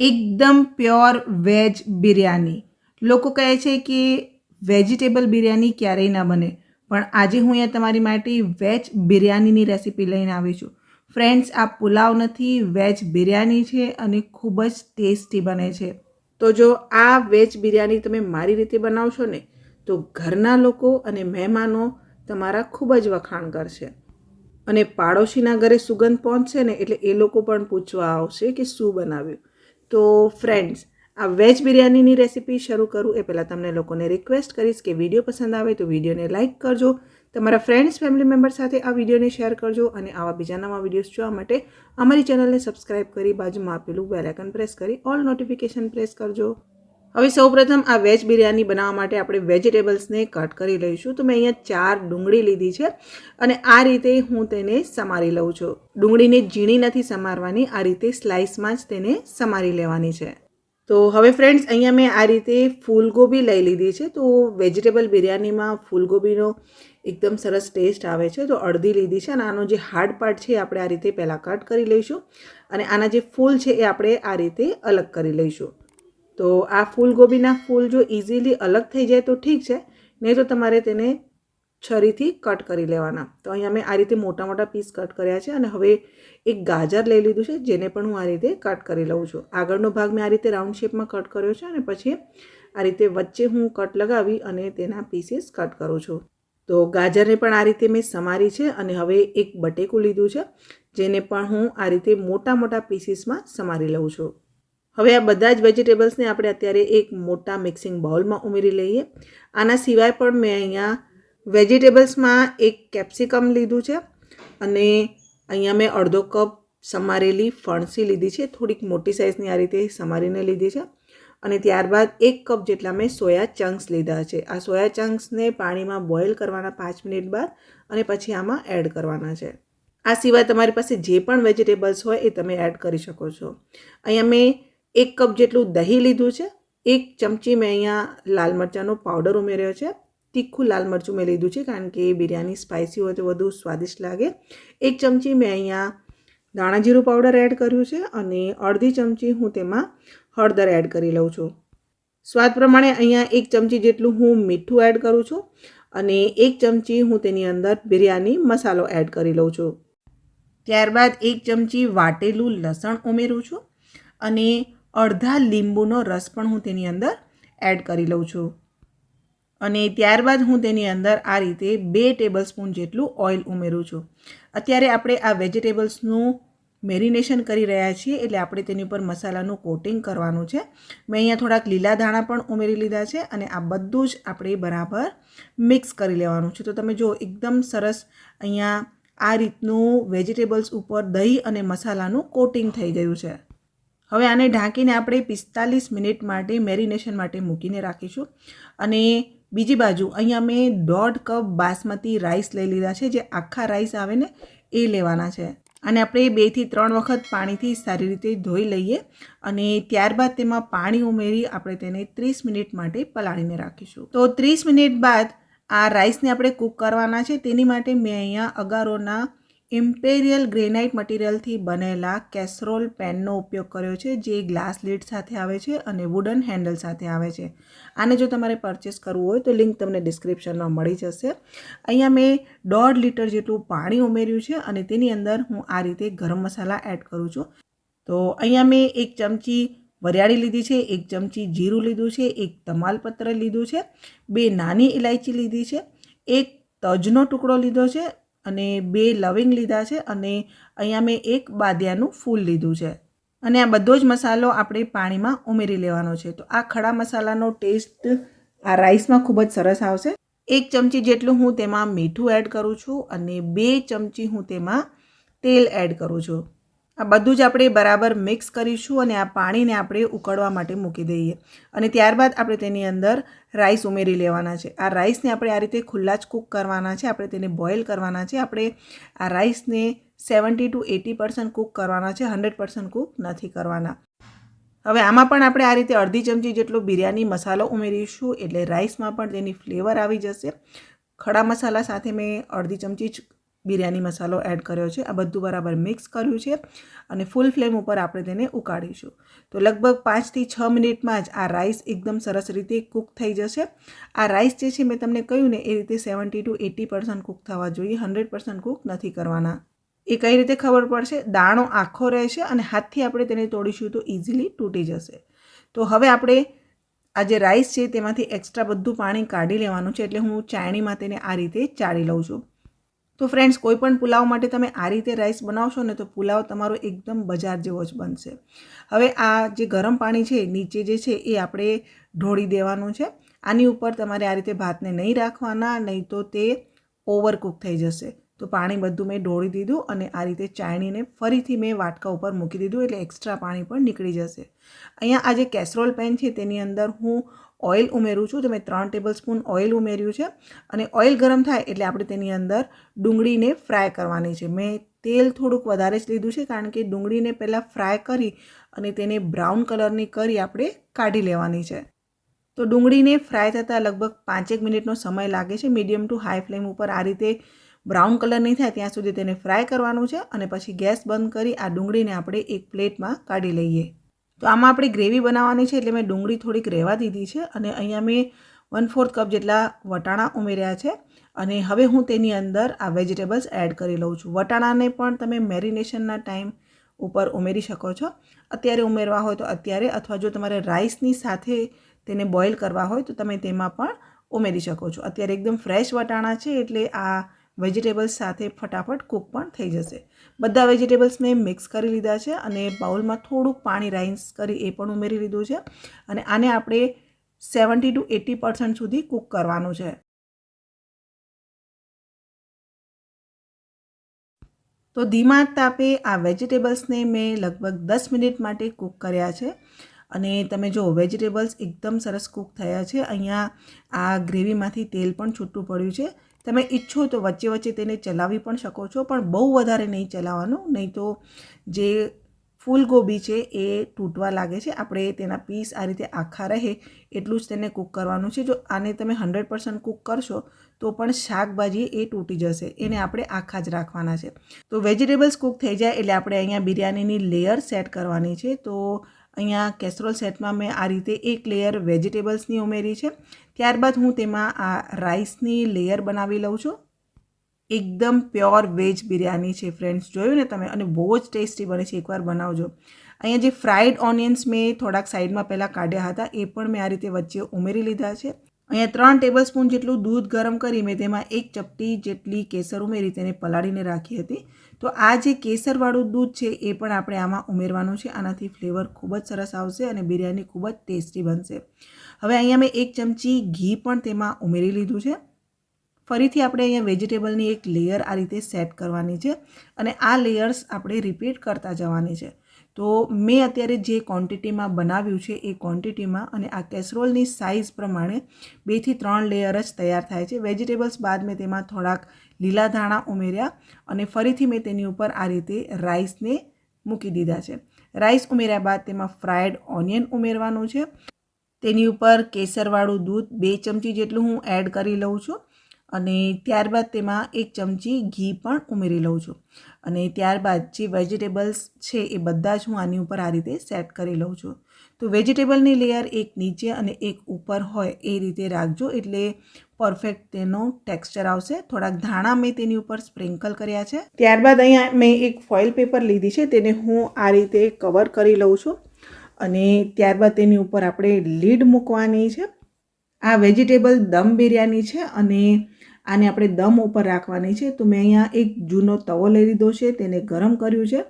એકદમ pure veg biryani. લોકો કહે છે કે વેજીટેબલ બિરયાની ક્યારેય ના બને. પણ આજે હું અહીંયા તમારી માટે વેજ બિરયાનીની રેસીપી લઈને આવી છું. ફ્રેન્ડ્સ, આ પુલાવ નથી, વેજ બિરયાની છે અને ખૂબ જ ટેસ્ટી બને છે. તો જો આ વેજ બિરયાની તમે મારી રીતે બનાવશો ને, તો ઘરના લોકો અને મહેમાનો તમારા ખૂબ જ વખાણ કરશે. અને પાડોશીના ઘરે સુગંધ પહોંચશે ને, એટલે એ લોકો પણ પૂછવા આવશે કે શું બનાવ્યું. તો ફ્રેન્ડ્સ આ વેજ બિરયાનીની રેસીપી શરૂ કરું. એ પહેલાં તમને લોકોને રિક્વેસ્ટ કરીશ કે વીડિયો પસંદ આવે તો વિડીયોને લાઇક કરજો. તમારા ફ્રેન્ડ્સ ફેમિલી મેમ્બર સાથે આ વિડીયોને શેર કરજો અને આવા બીજા નવા વિડીયોઝ જોવા માટે અમારી ચેનલને સબસ્ક્રાઇબ કરી બાજુમાં આપેલું બેલાઇકન પ્રેસ કરી ઓલ નોટિફિકેશન પ્રેસ કરજો. હવે સૌપ્રથમ આ વેજ બિરયાની બનાવવા માટે આપણે વેજીટેબલ્સને કટ કરી લઈશું. તો મેં અહીંયા ચાર ડુંગળી લીધી છે અને આ રીતે હું તેને સમારી લઉં છું. ડુંગળીને ઝીણી નથી સમારવાની, આ રીતે સ્લાઇસમાં જ તેને સમારી લેવાની છે. તો હવે ફ્રેન્ડ્સ, અહીંયા મેં આ રીતે ફૂલગોબી લઈ લીધી છે. તો વેજીટેબલ બિરયાનીમાં ફૂલગોબીનો એકદમ સરસ ટેસ્ટ આવે છે. તો અડધી લીધી છે અને આનો જે હાર્ડ પાર્ટ છે આપણે આ રીતે પહેલાં કટ કરી લઈશું અને આના જે ફૂલ છે એ આપણે આ રીતે અલગ કરી લઈશું. તો આ ફૂલગોબીના ફૂલ જો ઇઝીલી અલગ થઈ જાય તો ઠીક છે, નહીં તો તમારે તેને છરીથી કટ કરી લેવાના. તો અહીંયા મેં આ રીતે મોટા મોટા પીસ કટ કર્યા છે અને હવે એક ગાજર લઈ લીધું છે, જેને પણ હું આ રીતે કટ કરી લઉં છું. આગળનો ભાગ મેં આ રીતે રાઉન્ડ શેપમાં કટ કર્યો છે અને પછી આ રીતે વચ્ચે હું કટ લગાવી અને તેના પીસીસ કટ કરું છું. તો ગાજરને પણ આ રીતે મેં સમારી છે અને હવે એક બટેકું લીધું છે, જેને પણ હું આ રીતે મોટા મોટા પીસીસમાં સમારી લઉં છું. હવે આ બધા જ વેજીટેબલ્સને આપણે અત્યારે એક મોટા મિક્સિંગ બાઉલમાં ઉમેરી લઈએ. આના સિવાય પણ મેં અહીંયા વેજીટેબલ્સમાં એક કેપ્સિકમ લીધું છે અને અહીંયા મેં અડધો કપ સમારેલી ફણસી લીધી છે. થોડીક મોટી સાઇઝની આ રીતે સમારીને લીધી છે અને ત્યારબાદ એક કપ જેટલા મેં સોયા ચંક્સ લીધા છે. આ સોયા ચંક્સને પાણીમાં બોઇલ કરવાના પાંચ મિનિટ બાદ અને પછી આમાં એડ કરવાના છે. આ સિવાય તમારી પાસે જે પણ વેજીટેબલ્સ હોય એ તમે એડ કરી શકો છો. અહીંયા મેં એક કપ જેટલું દહીં લીધું છે. એક ચમચી મેં અહીંયા લાલ મરચાંનો પાવડર ઉમેર્યો છે. તીખું લાલ મરચું મેં લીધું છે કારણ કે બિરયાની સ્પાઇસી હોય તો વધુ સ્વાદિષ્ટ લાગે. એક ચમચી મેં અહીંયા દાણા જીરું પાવડર એડ કર્યું છે અને અડધી ચમચી હું તેમાં હળદર એડ કરી લઉં છું. સ્વાદ પ્રમાણે અહીંયા એક ચમચી જેટલું હું મીઠું એડ કરું છું અને એક ચમચી હું તેની અંદર બિરયાની મસાલો એડ કરી લઉં છું. ત્યારબાદ એક ચમચી વાટેલું લસણ ઉમેરું છું અને અડધા લીંબુનો રસ પણ હું તેની અંદર એડ કરી લઉં છું. અને ત્યારબાદ હું તેની અંદર આ રીતે બે ટેબલ સ્પૂન જેટલું ઓઇલ ઉમેરું છું. અત્યારે આપણે આ વેજીટેબલ્સનું મેરિનેશન કરી રહ્યા છીએ એટલે આપણે તેની ઉપર મસાલાનું કોટિંગ કરવાનું છે. મેં અહીંયા થોડાક લીલા ધાણા પણ ઉમેરી લીધા છે અને આ બધું જ આપણે બરાબર મિક્સ કરી લેવાનું છે. તો તમે જો એકદમ સરસ અહીંયા આ રીતનું વેજીટેબલ્સ ઉપર દહીં અને મસાલાનું કોટિંગ થઈ ગયું છે. હવે આને ઢાંકીને આપણે પિસ્તાલીસ મિનિટ માટે મેરિનેશન માટે મૂકીને રાખીશું. અને બીજી બાજુ અહીંયા મેં દોઢ કપ બાસમતી રાઈસ લઈ લીધા છે, જે આખા રાઈસ આવે ને એ લેવાના છે. અને આપણે બેથી ત્રણ વખત પાણીથી સારી રીતે ધોઈ લઈએ અને ત્યારબાદ તેમાં પાણી ઉમેરી આપણે તેને ત્રીસ મિનિટ માટે પલાળીને રાખીશું. તો ત્રીસ મિનિટ બાદ આ રાઈસને આપણે કૂક કરવાના છે. તેની માટે મેં અહીંયા અગારોના ઇમ્પેરિયલ ગ્રેનાઇટ મટીરિયલથી બનેલા કેસરોલ પેનનો ઉપયોગ કર્યો છે, જે ગ્લાસ લીડ સાથે આવે છે અને વુડન હેન્ડલ સાથે આવે છે. આને જો તમારે પરચેસ કરવું હોય તો લિંક તમને ડિસ્ક્રિપ્શનમાં મળી જશે. અહીંયા મેં દોઢ લીટર જેટલું પાણી ઉમેર્યું છે અને તેની અંદર હું આ રીતે ગરમ મસાલા એડ કરું છું. તો અહીંયા મેં એક ચમચી વરિયાળી લીધી છે, એક ચમચી જીરું લીધું છે, એક તમાલપત્ર લીધું છે, બે નાની ઇલાયચી લીધી છે, એક તજનો ટુકડો લીધો છે અને બે લવિંગ લીધા છે અને અહીંયા મેં એક બાદિયાનું ફૂલ લીધું છે. અને આ બધો જ મસાલો આપણે પાણીમાં ઉમેરી લેવાનો છે. તો આ ખડા મસાલાનો ટેસ્ટ આ રાઈસમાં ખૂબ જ સરસ આવશે. એક ચમચી જેટલું હું તેમાં મીઠું એડ કરું છું અને બે ચમચી હું તેમાં તેલ એડ કરું છું. આ બધું જ આપણે બરાબર મિક્સ કરીશું અને આ પાણીને આપણે ઉકળવા માટે મૂકી દઈએ. અને ત્યારબાદ આપણે તેની અંદર રાઈસ ઉમેરી લેવાના છે. આ રાઈસને આપણે આ રીતે ખુલ્લા જ કૂક કરવાના છે. આપણે તેને બોઇલ કરવાના છે. આપણે આ રાઈસને seventy to eighty percent cook કરવાના છે. હંડ્રેડ પર્સન્ટ કૂક નથી કરવાના. હવે આમાં પણ આપણે આ રીતે અડધી ચમચી જેટલો બિરયાની મસાલો ઉમેરીશું. એટલે રાઈસમાં પણ તેની ફ્લેવર આવી જશે. ખડા મસાલા સાથે મેં અડધી ચમચી બિરયાની મસાલો એડ કર્યો છે. આ બધું બરાબર મિક્સ કર્યું છે અને ફૂલ ફ્લેમ ઉપર આપણે તેને ઉકાળીશું. તો લગભગ પાંચથી છ મિનિટમાં જ આ રાઈસ એકદમ સરસ રીતે કૂક થઈ જશે. આ રાઈસ જે છે મેં તમને કહ્યું ને, એ રીતે seventy to eighty percent cook થવા જોઈએ. હંડ્રેડ પર્સન્ટ કૂક નથી કરવાના. એ કઈ રીતે ખબર પડશે? દાણો આખો રહેશે અને હાથથી આપણે તેને તોડીશું તો ઇઝીલી તૂટી જશે. તો હવે આપણે આ જે રાઈસ છે તેમાંથી એક્સ્ટ્રા બધું પાણી કાઢી લેવાનું છે એટલે હું ચાયણીમાં તેને આ રીતે ચાળી લઉં છું. તો ફ્રેન્ડ્સ કોઈ પણ પુલાવ માટે તમે આ રીતે રાઈસ બનાવશો ને તો પુલાવ તમારો એકદમ બજાર જેવો જ બનશે. હવે આ જે ગરમ પાણી છે, નીચે જે છે, એ આપણે ઢોળી દેવાનું છે. આની ઉપર તમારે આ રીતે ભાતને નહીં રાખવાના, નહીં તો તે ઓવરકુક થઈ જશે. તો પાણી બધું મેં ઢોળી દીધું અને આ રીતે ચાણીને ફરીથી મેં વાટકા ઉપર મૂકી દીધું એટલે એક્સ્ટ્રા પાણી પણ નીકળી જશે. અહીંયા આ જે કેસરોલ પેન છે, તેની અંદર હું ઓઇલ ઉમેરું છું. તો મેં ત્રણ ટેબલ સ્પૂન ઓઇલ ઉમેર્યું છે અને ઓઇલ ગરમ થાય એટલે આપણે તેની અંદર ડુંગળીને ફ્રાય કરવાની છે. મેં તેલ થોડુંક વધારે જ લીધું છે કારણ કે ડુંગળીને પહેલાં ફ્રાય કરી અને તેને બ્રાઉન કલરની કરી આપણે કાઢી લેવાની છે. તો ડુંગળીને ફ્રાય થતાં લગભગ પાંચેક મિનિટનો સમય લાગે છે. મીડિયમ ટુ હાઈ ફ્લેમ ઉપર આ રીતે બ્રાઉન કલર નહીં થાય ત્યાં સુધી તેને ફ્રાય કરવાનું છે અને પછી ગેસ બંધ કરી આ ડુંગળીને આપણે એક પ્લેટમાં કાઢી લઈએ. તો આમાં આપણે ગ્રેવી બનાવવાની છે એટલે મેં ડુંગળી થોડીક રહેવા દીધી છે અને અહીંયા મેં વન ફોર્થ કપ જેટલા વટાણા ઉમેર્યા છે અને હવે હું તેની અંદર આ વેજીટેબલ્સ એડ કરી લઉં છું. વટાણાને પણ તમે મેરિનેશનના ટાઈમ ઉપર ઉમેરી શકો છો. અત્યારે ઉમેરવા હોય તો અત્યારે અથવા જો તમારે રાઈસની સાથે તેને બોઇલ કરવા હોય તો તમે તેમાં પણ ઉમેરી શકો છો. અત્યારે એકદમ ફ્રેશ વટાણા છે એટલે આ વેજીટેબલ્સ સાથે ફટાફટ કૂક પણ થઈ જશે. બધા વેજીટેબલ્સ મેં મિક્સ કરી લીધા છે અને બાઉલમાં થોડુંક પાણી રાઈસ કરી એ પણ ઉમેરી લીધું છે અને આને આપણે સેવન્ટી ટુ એટી પર્સન્ટ સુધી કૂક કરવાનું છે. તો ધીમા તાપે આ વેજીટેબલ્સને મેં લગભગ દસ મિનિટ માટે કૂક કર્યા છે અને તમે જો વેજીટેબલ્સ એકદમ સરસ કૂક થયા છે, અહીંયા આ ગ્રેવીમાંથી તેલ પણ છૂટું પડ્યું છે. તમે ઈચ્છો તો વચ્ચે વચ્ચે તેને ચલાવી પણ શકો છો, પણ બહુ વધારે નહીં ચલાવવાનું. નહીં તો જે ફૂલગોબી છે એ તૂટવા લાગે છે. આપણે તેના પીસ આ રીતે આખા રહે એટલું જ તેને કૂક કરવાનું છે. જો આને તમે હંડ્રેડ પર્સન્ટ કૂક કરશો તો પણ શાકભાજી એ તૂટી જશે. એને આપણે આખા જ રાખવાના છે. તો વેજીટેબલ્સ કૂક થઈ જાય એટલે આપણે અહીંયા બિરયાનીની લેયર સેટ કરવાની છે. તો અહીંયા કેસરોલ સેટમાં મેં આ રીતે એક લેયર વેજીટેબલ્સની ઉમેરી છે. ત્યારબાદ હું તેમાં આ રાઈસની લેયર બનાવી લઉં છું. એકદમ પ્યોર વેજ બિરયાની છે ફ્રેન્ડ્સ જોયું ને તમે? અને બહુ જ ટેસ્ટી બને છે, એકવાર બનાવજો. અહીંયા જે ફ્રાઈડ ઓનિયન્સ મેં થોડાક સાઈડમાં પહેલાં કાઢ્યા હતા, એ પણ મેં આ રીતે વચ્ચે ઉમેરી લીધા છે. અહીંયા ત્રણ ટેબલ સ્પૂન જેટલું દૂધ ગરમ કરી મેં તેમાં એક ચપટી જેટલી કેસર ઉમેરી તેને પલાળીને રાખી હતી. તો આ જે કેસરવાળું દૂધ છે એ પણ આપણે આમાં ઉમેરવાનું છે. આનાથી ફ્લેવર ખૂબ જ સરસ આવશે અને બિરયાની ખૂબ જ ટેસ્ટી બનશે. હવે અહીંયા મેં એક ચમચી ઘી પણ તેમાં ઉમેરી લીધું છે. ફરીથી આપણે અહીંયા વેજીટેબલની એક લેયર આ રીતે સેટ કરવાની છે અને આ લેયર્સ આપણે રિપીટ કરતા જવાની છે. તો મેં અત્યારે જે ક્વોન્ટિટીમાં બનાવ્યું છે એ ક્વોન્ટિટીમાં અને આ કેસરોલની સાઇઝ પ્રમાણે બેથી ત્રણ લેયર જ તૈયાર થાય છે. વેજીટેબલ્સ બાદ મેં તેમાં થોડાક લીલા ધાણા ઉમેર્યા અને ફરીથી મેં તેની ઉપર આ રીતે રાઈસને મૂકી દીધા છે. રાઈસ ઉમેર્યા બાદ તેમાં ફ્રાઈડ ઓનિયન ઉમેરવાનું છે. તેની ઉપર કેસરવાળું દૂધ બે ચમચી જેટલું હું એડ કરી લઉં છું. અને ત્યારબાદ તેમાં એક ચમચી ઘી પણ ઉમેરી લઉં છું. અને ત્યારબાદ જે વેજીટેબલ્સ છે એ બધા જ હું આની ઉપર આ રીતે સેટ કરી લઉં છું. તો વેજીટેબલની લેયર એક નીચે અને એક ઉપર હોય એ રીતે રાખજો એટલે પરફેક્ટ તેનો ટેક્સચર આવશે. થોડાક ધાણા મેં તેની ઉપર સ્પ્રિંકલ કર્યા છે. ત્યારબાદ અહીંયા મેં એક ફોઇલ પેપર લીધી છે, તેને હું આ રીતે કવર કરી લઉં છું. અને ત્યારબાદ તેની ઉપર આપણે લીડ મૂકવાની છે. આ વેજીટેબલ દમ બિરયાની છે અને આને આપણે દમ ઉપર રાખવાની છે. તો મેં અહીંયા એક જૂનો તવો લઈ લીધો છે, તેને ગરમ કર્યું છે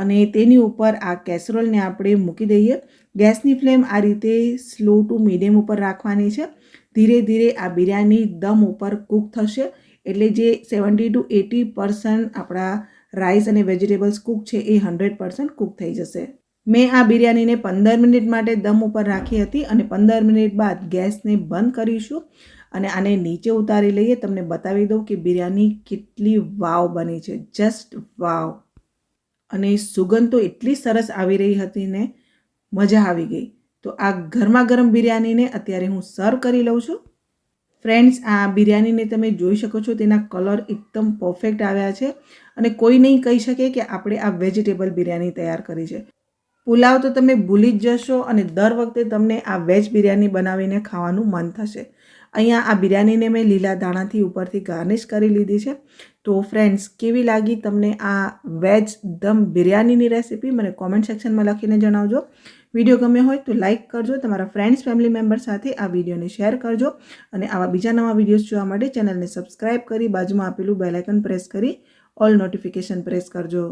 અને તેની ઉપર આ કેસરોલને આપણે મૂકી દઈએ. ગેસની ફ્લેમ આ રીતે સ્લો ટુ મીડિયમ ઉપર રાખવાની છે. ધીરે ધીરે આ બિરયાની દમ ઉપર કૂક થશે. એટલે જે સેવન્ટી ટુ એટી પર્સન્ટ આપણા રાઈસ અને વેજીટેબલ્સ કૂક છે, એ હંડ્રેડ પર્સન્ટ કૂક થઈ જશે. મેં આ બિરયાનીને પંદર મિનિટ માટે દમ ઉપર રાખી હતી અને પંદર મિનિટ બાદ ગેસને બંધ કરીશું. અને આને નીચે ઉતારી લઈએ, તમને બતાવી દઉં કે બિરયાની કેટલી વાવ બની છે. Just wow. અને સુગંધ તો એટલી સરસ આવી રહી હતી ને, મજા આવી ગઈ. તો આ ગરમા ગરમ બિરયાનીને અત્યારે હું સર્વ કરી લઉં છું. ફ્રેન્ડ્સ આ બિરયાનીને તમે જોઈ શકો છો, તેના કલર એકદમ પરફેક્ટ આવ્યા છે. અને કોઈ નહીં કહી શકે કે આપણે આ વેજીટેબલ બિરયાની તૈયાર કરી છે. પુલાવ તો તમે ભૂલી જ જશો અને દર વખતે તમને આ વેજ બિરયાની બનાવીને ખાવાનું મન થશે. અહીંયા આ બિરયાનીને મેં લીલા દાણાથી ઉપરથી ગાર્નિશ કરી લીધી છે. તો ફ્રેન્ડ્સ કેવી લાગી તમને આ વેજ દમ બિરયાનીની રેસિપી? મને કોમેન્ટ સેક્શનમાં લખીને જણાવજો. વીડિયો ગમ્યો હોય તો લાઇક કરજો. તમારા ફ્રેન્ડ્સ ફેમિલી મેમ્બર સાથે આ વિડીયોને શેર કરજો. અને આવા બીજા નવા વિડીયોઝ જોવા માટે ચેનલને સબસ્ક્રાઇબ કરી બાજુમાં આપેલું બેલાઇકન પ્રેસ કરી ઓલ નોટિફિકેશન પ્રેસ કરજો.